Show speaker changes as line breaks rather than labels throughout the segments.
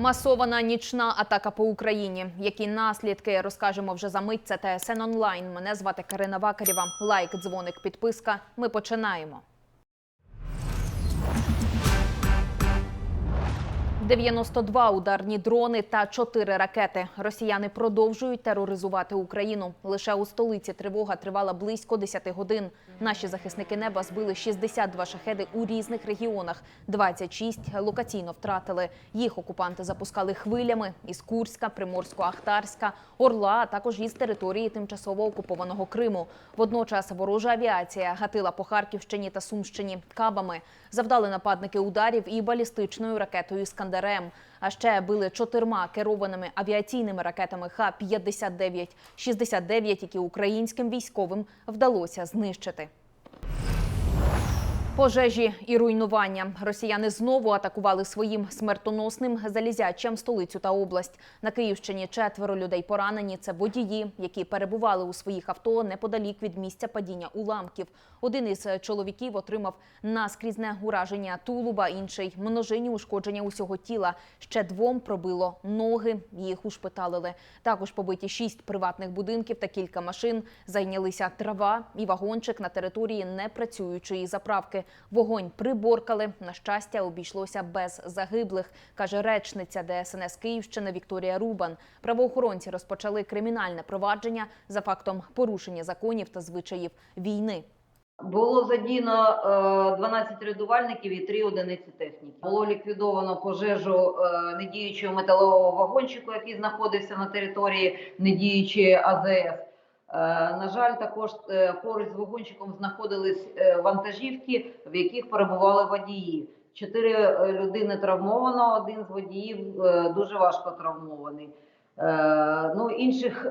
Масована нічна атака по Україні. Які наслідки розкажемо вже за мить. Це ТСН онлайн. Мене звати Карина Вакарєва. Лайк, дзвоник, підписка. Ми починаємо. 92 ударні дрони та 4 ракети. Росіяни продовжують тероризувати Україну. Лише у столиці тривога тривала близько 10 годин. Наші захисники неба збили 62 шахеди у різних регіонах. 26 локаційно втратили. Їх окупанти запускали хвилями із Курська, Приморсько-Ахтарська, Орла, а також із території тимчасово окупованого Криму. Водночас ворожа авіація гатила по Харківщині та Сумщині кабами. Завдали нападники ударів і балістичною ракетою «Іскандер-М». А ще били чотирма керованими авіаційними ракетами Х-59, 69, які українським військовим вдалося знищити. Пожежі і руйнування. Росіяни знову атакували своїм смертоносним залізячем столицю та область. На Київщині четверо людей поранені. Це водії, які перебували у своїх авто неподалік від місця падіння уламків. Один із чоловіків отримав наскрізне ураження тулуба, інший множинні ушкодження усього тіла. Ще двом пробило ноги. Їх ушпиталили. Також побиті шість приватних будинків та кілька машин. Зайнялися трава і вагончик на території непрацюючої заправки. Вогонь приборкали. На щастя, обійшлося без загиблих, каже речниця ДСНС Київщини Вікторія Рубан. Правоохоронці розпочали кримінальне провадження за фактом порушення законів та звичаїв війни.
Було задіяно е, 12 рятувальників і 3 одиниці техніки. Було ліквідовано пожежу е, недіючого металового вагончику, який знаходився на території недіючої АЗС. Е, На жаль, також е, поруч з вагончиком знаходились е, вантажівки, в яких перебували водії. Чотири людини травмовано, один з водіїв дуже важко травмований. Е, Ну, інших е,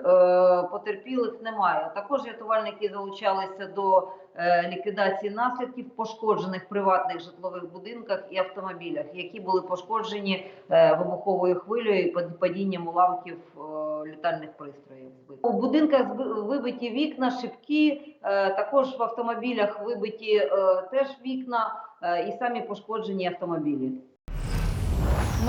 потерпілих немає. Також рятувальники залучалися до е, ліквідації наслідків пошкоджених приватних житлових будинках і автомобілях, які були пошкоджені вибуховою хвилею і падінням уламків літальних пристроїв. У будинках вибиті вікна, шибки, також в автомобілях вибиті теж вікна і самі пошкоджені автомобілі.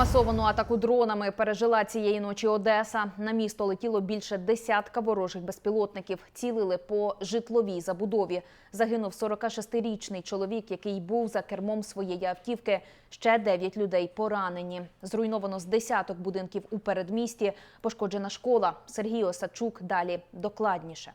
Масовану атаку дронами пережила цієї ночі Одеса. На місто летіло більше десятка ворожих безпілотників. Цілили по житловій забудові. Загинув 46-річний чоловік, який був за кермом своєї автівки. Ще 9 людей поранені. Зруйновано з десяток будинків у передмісті. Пошкоджена школа. Сергій Осадчук далі докладніше.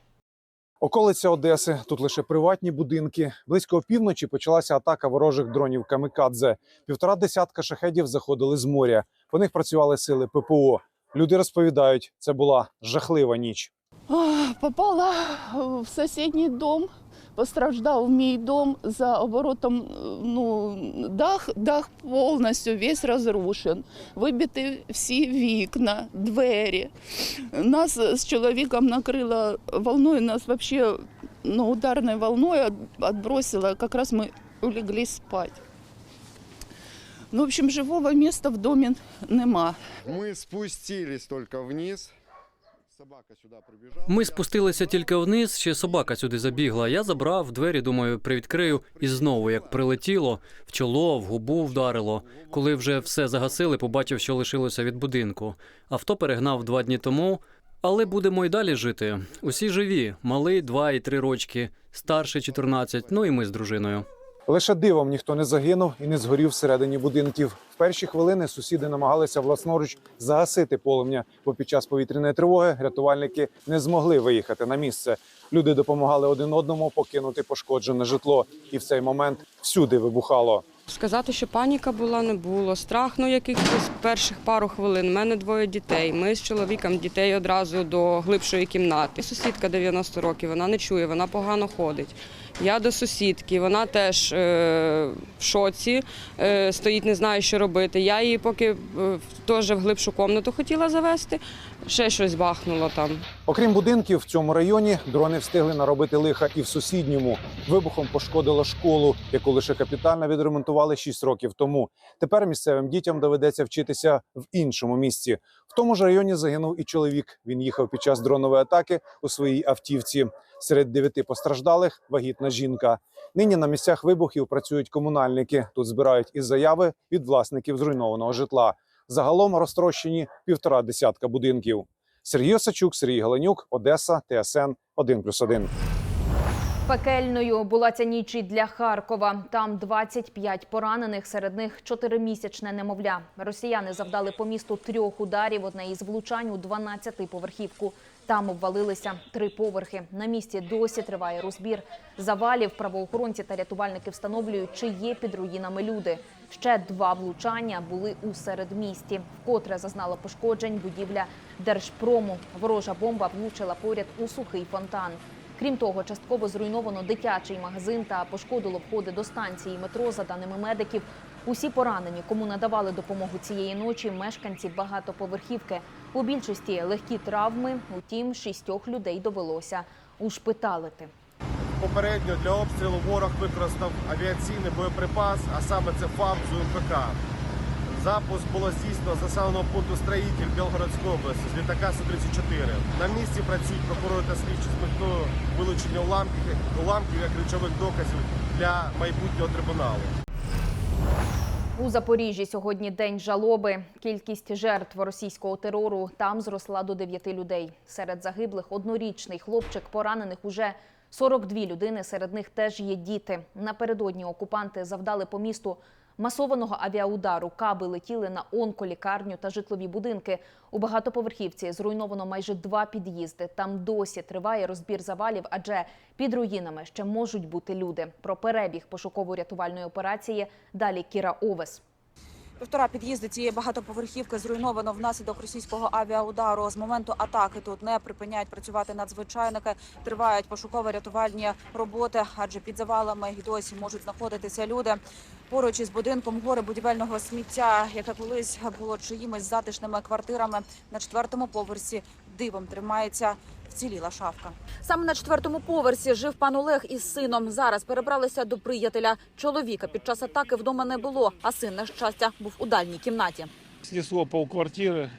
Околиця Одеси тут лише приватні будинки. Близько опівночі почалася атака ворожих дронів камікадзе. Півтора десятка шахедів заходили з моря. По них працювали сили ППО. Люди розповідають, це була жахлива ніч.
Попала в сусідній дом. Постраждав мій дом за оборотом. е, Ну, дах, дах повністю весь розрушен. Вибиті всі вікна, двері. Нас з чоловіком накрило волною, нас взагалі ну, ударною волною відбросило. Якраз ми улеглись спати. Ну, в общем, живого місця в домі нема.
Мы спустились только вниз.
Ми спустилися тільки вниз, ще собака сюди забігла. Я забрав двері, думаю, привідкрию, і знову як прилетіло, в чоло, в губу вдарило. Коли вже все загасили, побачив, що лишилося від будинку. Авто перегнав два дні тому. Але будемо й далі жити. Усі живі, малий два і три рочки, старший 14, ну і ми з дружиною.
Лише дивом ніхто не загинув і не згорів всередині будинків. В перші хвилини сусіди намагалися власноруч загасити полум'я, бо під час повітряної тривоги рятувальники не змогли виїхати на місце. Люди допомагали один одному покинути пошкоджене житло, і в цей момент всюди вибухало.
Сказати, що паніка була, не було. Страх, ну якихось перших пару хвилин. У мене двоє дітей. Ми з чоловіком дітей одразу до глибшої кімнати. Сусідка 90 років, вона не чує, вона погано ходить. Я до сусідки, вона теж е, в шоці, е, стоїть, не знає, що робити. Я її поки е, теж в глибшу кімнату хотіла завести, ще щось бахнуло там.
Окрім будинків, в цьому районі дрони встигли наробити лиха і в сусідньому. Вибухом пошкодило школу, яку лише капітально відремонтували 6 років тому. Тепер місцевим дітям доведеться вчитися в іншому місці. В тому ж районі загинув і чоловік. Він їхав під час дронової атаки у своїй автівці. Серед дев'яти постраждалих вагітна жінка. Нині на місцях вибухів працюють комунальники. Тут збирають і заяви від власників зруйнованого житла. Загалом розтрощені півтора десятка будинків. Сергій Осачук, Сергій Галенюк, Одеса, ТСН 1+,1.
Пекельною була ця ніч і для Харкова. Там 25 поранених, серед них чотиримісячне немовля. Росіяни завдали по місту трьох ударів. Одне із влучань у 12-поверхівку. Там обвалилися три поверхи. На місці досі триває розбір завалів. Правоохоронці та рятувальники встановлюють, чи є під руїнами люди. Ще два влучання були у середмісті. Вкотре зазнала пошкоджень будівля Держпрому. Ворожа бомба влучила поряд у сухий фонтан. Крім того, частково зруйновано дитячий магазин та пошкодило входи до станції метро. За даними медиків, усі поранені, кому надавали допомогу цієї ночі, мешканці багатоповерхівки. У більшості легкі травми, утім, шістьох людей довелося ушпиталити.
Попередньо для обстрілу ворог використав авіаційний боєприпас, а саме це ФАБ з УМПК. Запуск було здійснено з пункту Строїтель Білгородської області з літака Су-34. На місці працюють прокурори та слідчі з метою вилучення уламків, уламків як речових доказів для майбутнього трибуналу.
У Запоріжжі сьогодні день жалоби. Кількість жертв російського терору там зросла до 9 людей. Серед загиблих однорічний хлопчик, поранених уже 42 людини. Серед них теж є діти. Напередодні окупанти завдали по місту масованого авіаудару. Каби летіли на онколікарню та житлові будинки. У багатоповерхівці зруйновано майже два під'їзди. Там досі триває розбір завалів, адже під руїнами ще можуть бути люди. Про перебіг пошуково-рятувальної операції далі Кіра Овес.
Півтора під'їзди цієї багатоповерхівки зруйновано внаслідок російського авіаудару. З моменту атаки тут не припиняють працювати надзвичайники. Тривають пошуково-рятувальні роботи, адже під завалами й досі можуть знаходитися люди. Поруч із будинком гори будівельного сміття, яке колись було чиїмось затишними квартирами на четвертому поверсі. Дивом тримається вціліла шафка. Саме на четвертому поверсі жив пан Олег із сином. Зараз перебралися до приятеля. Чоловіка під час атаки вдома не було, а син, на щастя, був у дальній кімнаті.
Снесло полквартири.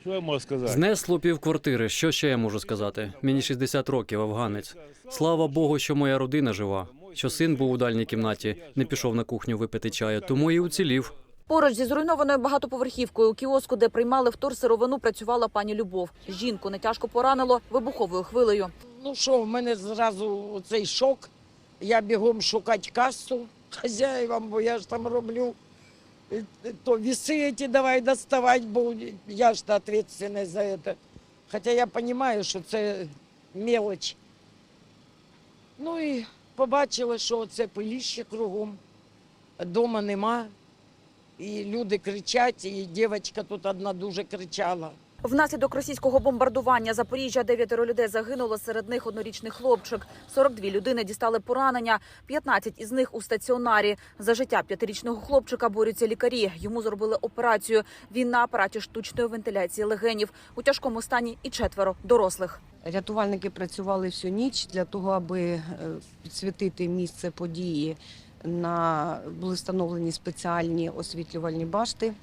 Що я можу сказати?
Знесло півквартири. Що ще я можу сказати? Мені 60 років, афганець. Слава Богу, що моя родина жива. Що син був у дальній кімнаті, не пішов на кухню випити чаю, тому і уцілів.
Поруч зі зруйнованою багатоповерхівкою у кіоску, де приймали вторсировину, працювала пані Любов. Жінку нетяжко поранило вибуховою хвилею.
Ну що, в мене зразу цей шок. Я бігом шукати касу хазяївам, бо я ж там роблю. То віси ті давай доставати, бо я ж відповідальний за це. Хоча я розумію, що це мелоч. Ну і побачила, що це пиліще кругом, дома нема. І люди кричать, і дівчинка тут одна дуже кричала.
Внаслідок російського бомбардування Запоріжжя дев'ятеро людей загинуло. Серед них однорічний хлопчик. 42 людини дістали поранення. 15 із них у стаціонарі. За життя п'ятирічного хлопчика борються лікарі. Йому зробили операцію. Він на апараті штучної вентиляції легенів. У тяжкому стані і четверо дорослих.
Рятувальники працювали всю ніч для того, аби е, підсвітити місце події. На були встановлені спеціальні освітлювальні башти.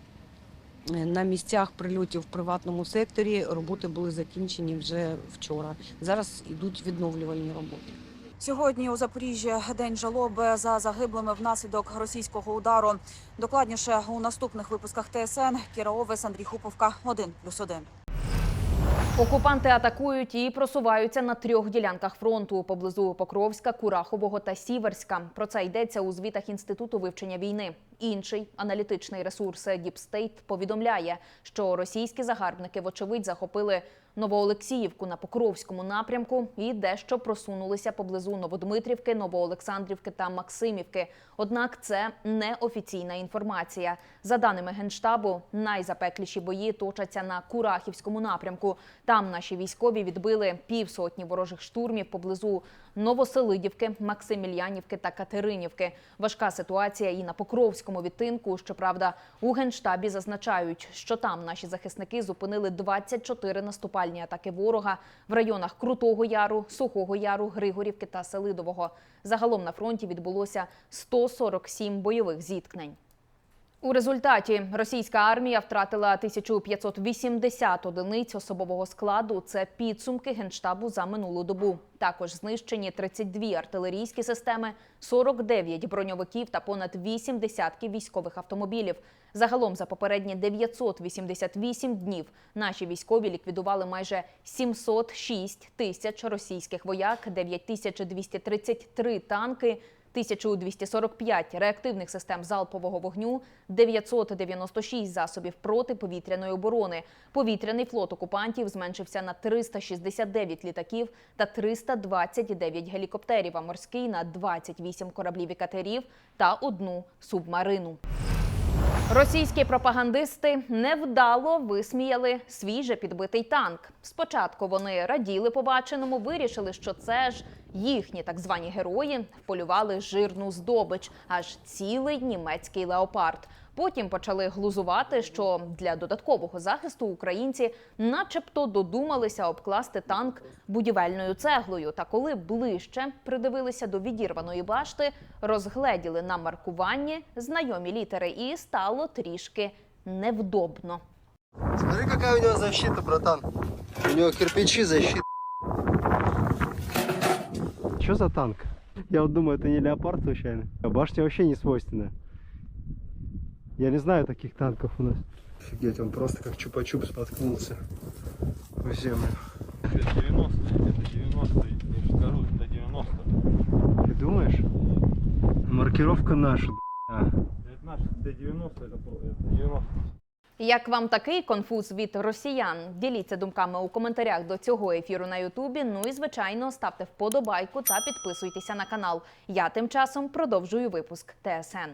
Е, На місцях прильотів в приватному секторі роботи були закінчені вже вчора. Зараз йдуть відновлювальні роботи.
Сьогодні у Запоріжжі день жалоби за загиблими внаслідок російського удару. Докладніше у наступних випусках ТСН Кіра Овес, Андрій Хуповка, 1+,1.
Окупанти атакують і просуваються на трьох ділянках фронту поблизу Покровська, Курахового та Сіверська. Про це йдеться у звітах інституту вивчення війни. Інший аналітичний ресурс State повідомляє, що російські загарбники, вочевидь, захопили Новоолексіївку на Покровському напрямку і дещо просунулися поблизу Новодмитрівки, Новоолександрівки та Максимівки. Однак це не офіційна інформація. За даними генштабу, найзапекліші бої точаться на Курахівському напрямку. Там наші військові відбили півсотні ворожих штурмів поблизу Новоселидівки, Максимільянівки та Катеринівки. Важка ситуація і на Покровському відтинку. Щоправда, у генштабі зазначають, що там наші захисники зупинили 24 наступальні атаки ворога в районах Крутого Яру, Сухого Яру, Григорівки та Селидового. Загалом на фронті відбулося 147 бойових зіткнень. У результаті російська армія втратила 1580 одиниць особового складу. Це підсумки генштабу за минулу добу. Також знищені 32 артилерійські системи, 49 броньовиків та понад 8 десятків військових автомобілів. Загалом за попередні 988 днів наші військові ліквідували майже 706 тисяч російських вояк, 9233 танки. 1245 реактивних систем залпового вогню, 996 засобів протиповітряної оборони. Повітряний флот окупантів зменшився на 369 літаків та 329 гелікоптерів, а морський на 28 кораблів і катерів та одну субмарину. Російські пропагандисти невдало висміяли свіже підбитий танк. Спочатку вони раділи побаченому, вирішили, що це ж їхні так звані герої вполювали жирну здобич, аж цілий німецький леопард. Потім почали глузувати, що для додаткового захисту українці, начебто, додумалися обкласти танк будівельною цеглою. Та коли ближче придивилися до відірваної башти, розгледіли на маркуванні знайомі літери, і стало трішки невдобно.
Смотри, какая у него защита, братан. У него кирпичи защита.
Что за танк? Я вот думаю, это не леопард случайно. А башня вообще не свойственная. Я не знаю таких танков у нас. Офигеть, он просто как чупа-чуп споткнулся в землю.
Это 90, это 90, я же скажу, это 90.
Ты думаешь? Маркировка наша.
Это наш, это 90, это, про- это 90.
Як вам такий конфуз від росіян? Діліться думками у коментарях до цього ефіру на Ютубі. Ну і звичайно, ставте вподобайку та підписуйтеся на канал. Я тим часом продовжую випуск ТСН.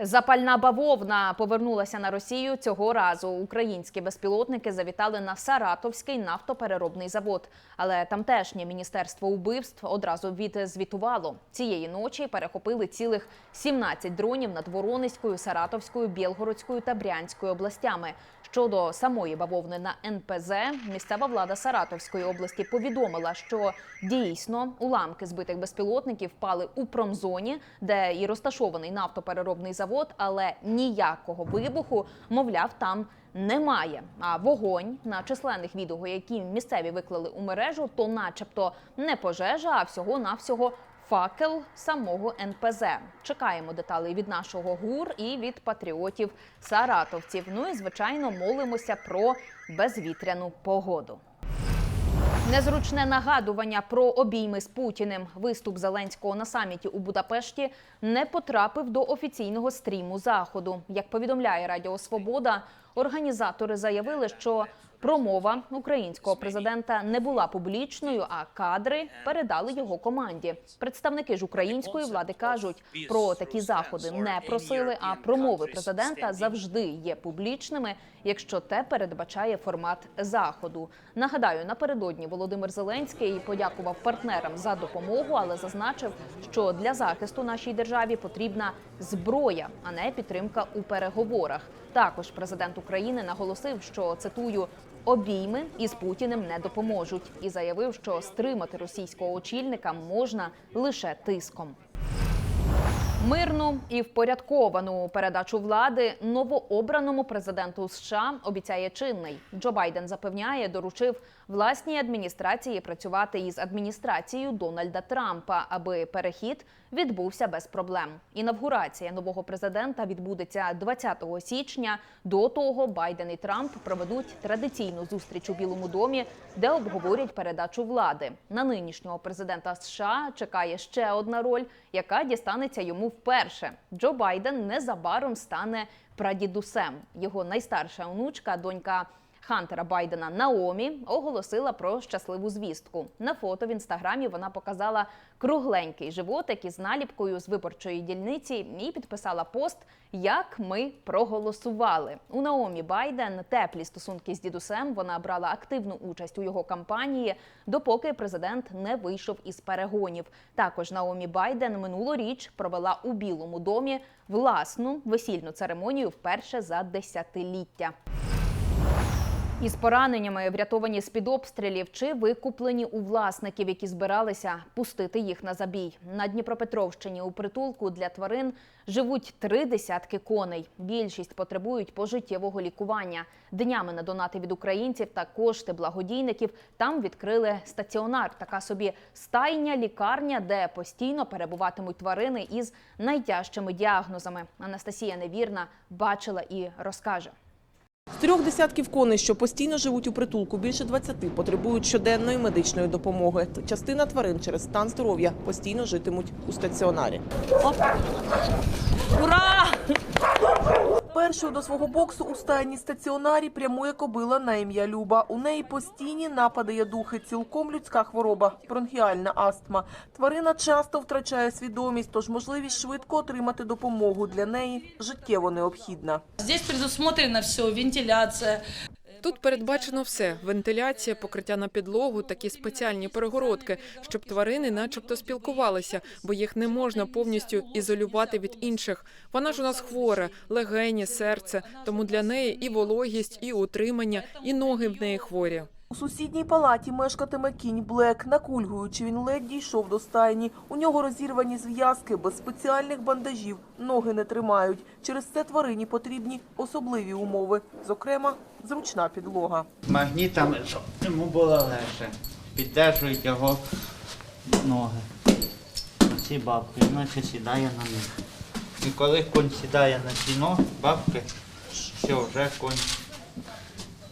Запальна бавовна повернулася на Росію цього разу. Українські безпілотники завітали на Саратовський нафтопереробний завод. Але тамтешнє міністерство убивств одразу відзвітувало. Цієї ночі перехопили цілих 17 дронів над Воронезькою, Саратовською, Білгородською та Брянською областями. Щодо самої бавовни на НПЗ, місцева влада Саратовської області повідомила, що дійсно уламки збитих безпілотників впали у промзоні, де і розташований нафтопереробний завод, але ніякого вибуху, мовляв, там немає. А вогонь на численних відео, які місцеві виклали у мережу, то, начебто, не пожежа, а всього навсього факел самого НПЗ. Чекаємо деталей від нашого гур і від патріотів саратовців. Ну і звичайно молимося про безвітряну погоду. Незручне нагадування про обійми з Путіним. Виступ Зеленського на саміті у Будапешті не потрапив до офіційного стріму заходу. Як повідомляє Радіо Свобода, організатори заявили, що промова українського президента не була публічною, а кадри передали його команді. Представники ж української влади кажуть, про такі заходи не просили. А промови президента завжди є публічними, якщо те передбачає формат заходу. Нагадаю, напередодні Володимир Зеленський подякував партнерам за допомогу, але зазначив, що для захисту нашій державі потрібна зброя, а не підтримка у переговорах. Також президент України наголосив, що цитую. Обійми із Путіним не допоможуть, і заявив, що стримати російського очільника можна лише тиском. Мирну і впорядковану передачу влади новообраному президенту США обіцяє чинний. Джо Байден запевняє, доручив власній адміністрації працювати із адміністрацією Дональда Трампа, аби перехід відбувся без проблем. Інавгурація нового президента відбудеться 20 січня. До того Байден і Трамп проведуть традиційну зустріч у Білому домі, де обговорять передачу влади. На нинішнього президента США чекає ще одна роль, яка дістанеться йому вперше. Джо Байден незабаром стане прадідусем. Його найстарша онучка, донька. Хантера Байдена Наомі оголосила про щасливу звістку. На фото в інстаграмі вона показала кругленький животик із наліпкою з виборчої дільниці і підписала пост, як ми проголосували. У Наомі Байден теплі стосунки з дідусем. Вона брала активну участь у його кампанії, допоки президент не вийшов із перегонів. Також Наомі Байден минулоріч провела у Білому домі власну весільну церемонію вперше за десятиліття. Із пораненнями, врятовані з-під обстрілів чи викуплені у власників, які збиралися пустити їх на забій. На Дніпропетровщині у притулку для тварин живуть три десятки коней. Більшість потребують пожиттєвого лікування. Днями на донати від українців та кошти благодійників там відкрили стаціонар. Така собі стайня лікарня, де постійно перебуватимуть тварини із найтяжчими діагнозами. Анастасія Невірна бачила і розкаже.
З трьох десятків коней, що постійно живуть у притулку, більше 20 потребують щоденної медичної допомоги. Частина тварин через стан здоров'я постійно житимуть у стаціонарі. Ура! Першою до свого боксу у стайні стаціонарі прямує кобила на ім'я Люба. У неї постійні напади ядухи, цілком людська хвороба, бронхіальна астма. Тварина часто втрачає свідомість, тож можливість швидко отримати допомогу для неї життєво необхідна.
Здесь предусмотрено все, вентиляция.
Тут передбачено все: вентиляція, покриття на підлогу, такі спеціальні перегородки, щоб тварини, начебто, спілкувалися, бо їх не можна повністю ізолювати від інших. Вона ж у нас хвора, легені, серце, тому для неї і вологість, і утримання, і ноги в неї хворі.
У сусідній палаті мешкатиме кінь Блек. Накульгуючи, він ледь дійшов до стайні. У нього розірвані зв'язки, без спеціальних бандажів, ноги не тримають. Через це тварині потрібні особливі умови, зокрема, зручна підлога.
магнітами, щоб йому було легше. Піддержують його ноги. Оці бабки, іначе сідає на них. І коли конь сідає на ці ноги, бабки, що вже конь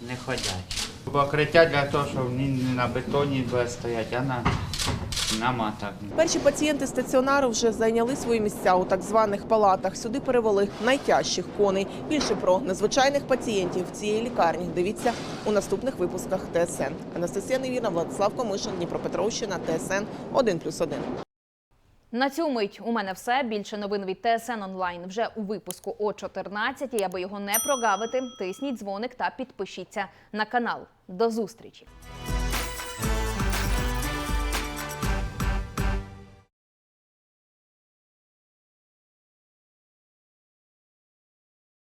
не ходять. Покриття для того, щоб не на бетоні буде стояти, а на, на матах.
Перші пацієнти стаціонару вже зайняли свої місця у так званих палатах. Сюди перевели найтяжчих коней. Більше про незвичайних пацієнтів цієї лікарні дивіться у наступних випусках ТСН. Анастасія Невірна, Владислав Комишин, Дніпропетровщина, ТСН 1+,1.
На цю мить у мене все. Більше новин від ТСН онлайн вже у випуску о 14. Аби його не прогавити, тисніть дзвоник та підпишіться на канал. До зустрічі!